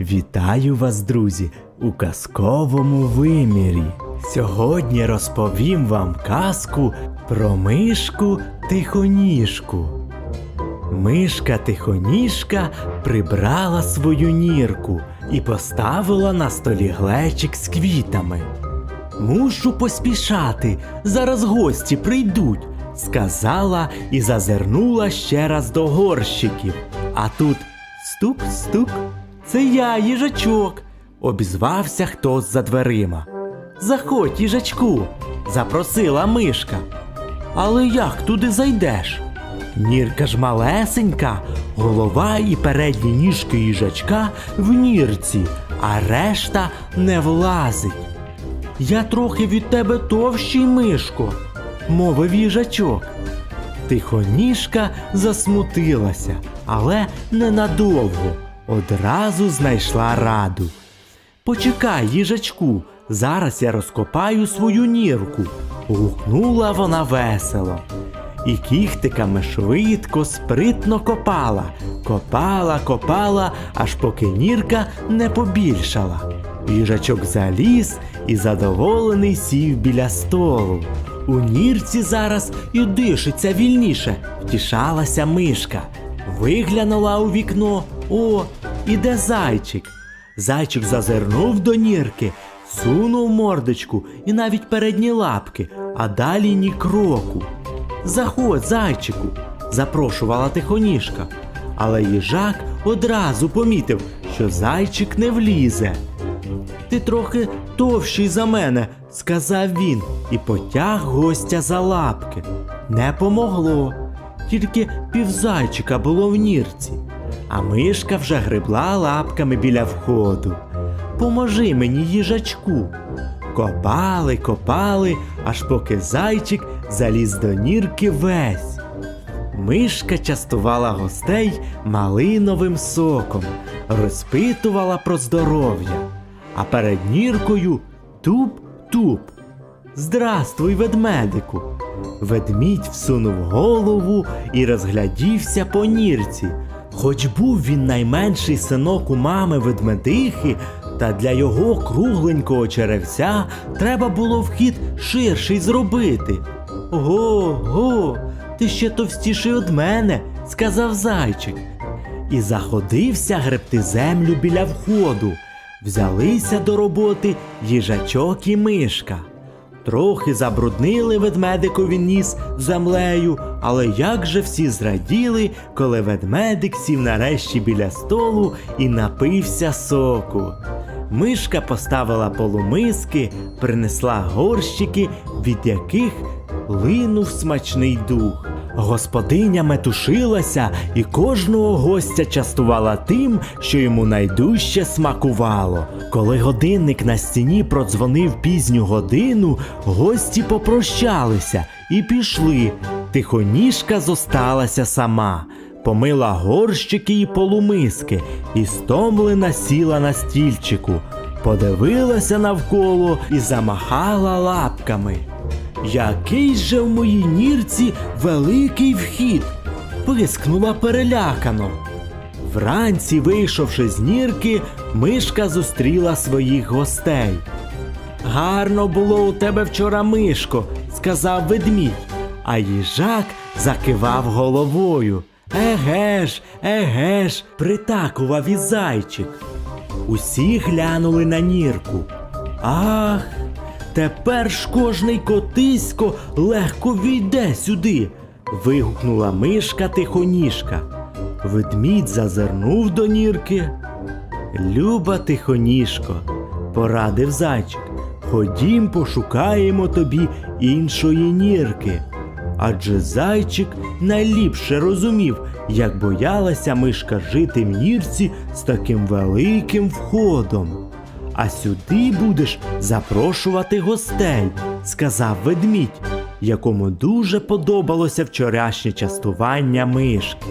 Вітаю вас, друзі, у казковому вимірі. Сьогодні розповім вам казку про мишку тихоніжку. Мишка тихоніжка прибрала свою нірку і поставила на столі глечик з квітами. Мушу поспішати, зараз гості прийдуть, сказала і зазирнула ще раз до горщиків. А тут стук-стук. Це я, їжачок, обізвався хтось за дверима. Заходь, їжачку, запросила мишка. Але як туди зайдеш? Нірка ж малесенька, голова і передні ніжки їжачка в нірці, а решта не влазить. Я трохи від тебе товщий, мишко, мовив їжачок. Тихоніжка засмутилася, але ненадовго. Одразу знайшла раду. Почекай, їжачку, зараз я розкопаю свою нірку. гукнула вона весело. І кіхтиками швидко, спритно копала, копала, копала, аж поки нірка не побільшала. Їжачок заліз і задоволений сів біля столу. У нірці зараз і дишиться вільніше, втішалася мишка. Виглянула у вікно. О, іде зайчик. Зайчик зазирнув до нірки, сунув мордочку і навіть передні лапки, а далі ні кроку. Заходь, зайчику, запрошувала тихоніжка. Але їжак одразу помітив, що зайчик не влізе. Ти трохи товщий за мене, сказав він і потяг гостя за лапки. Не помогло, тільки півзайчика було в нірці, а мишка вже гребла лапками біля входу. Поможи мені, їжачку. Копали, копали, аж поки зайчик заліз до нірки весь. Мишка частувала гостей малиновим соком, розпитувала про здоров'я, а перед ніркою туп-туп. Здрастуй, ведмедику. Ведмідь всунув голову і розглядівся по нірці. Хоч був він найменший синок у мами ведмедихи, та для його кругленького черевця треба було вхід ширший зробити. Го, го, ти ще товстіший од мене, сказав зайчик. І заходився гребти землю біля входу. Взялися до роботи їжачок і мишка. Трохи забруднили ведмедикові ніс землею, але як же всі зраділи, коли ведмедик сів нарешті біля столу і напився соку. Мишка поставила полумиски, принесла горщики, від яких линув смачний дух. Господиня метушилася і кожного гостя частувала тим, що йому найдужче смакувало. Коли годинник на стіні продзвонив пізню годину, гості попрощалися і пішли. Тихоніжка зосталася сама, помила горщики і полумиски і стомлена сіла на стільчику, подивилася навколо і замахала лапками. Який же в моїй нірці великий вхід? пискнула перелякано. Вранці, вийшовши з нірки, мишка зустріла своїх гостей. Гарно було у тебе вчора, мишко, сказав ведмідь, а їжак закивав головою. Еге ж, еге ж, притакував і зайчик. Усі глянули на нірку. Ах, тепер ж кожний котисько легко війде сюди. вигукнула мишка тихоніжка. Ведмідь зазирнув до нірки. Люба тихоніжко, порадив зайчик. Ходім пошукаємо тобі іншої нірки. Адже зайчик найліпше розумів, як боялася мишка жити в нірці з таким великим входом. А сюди будеш запрошувати гостей, сказав ведмідь, якому дуже подобалося вчорашнє частування мишки.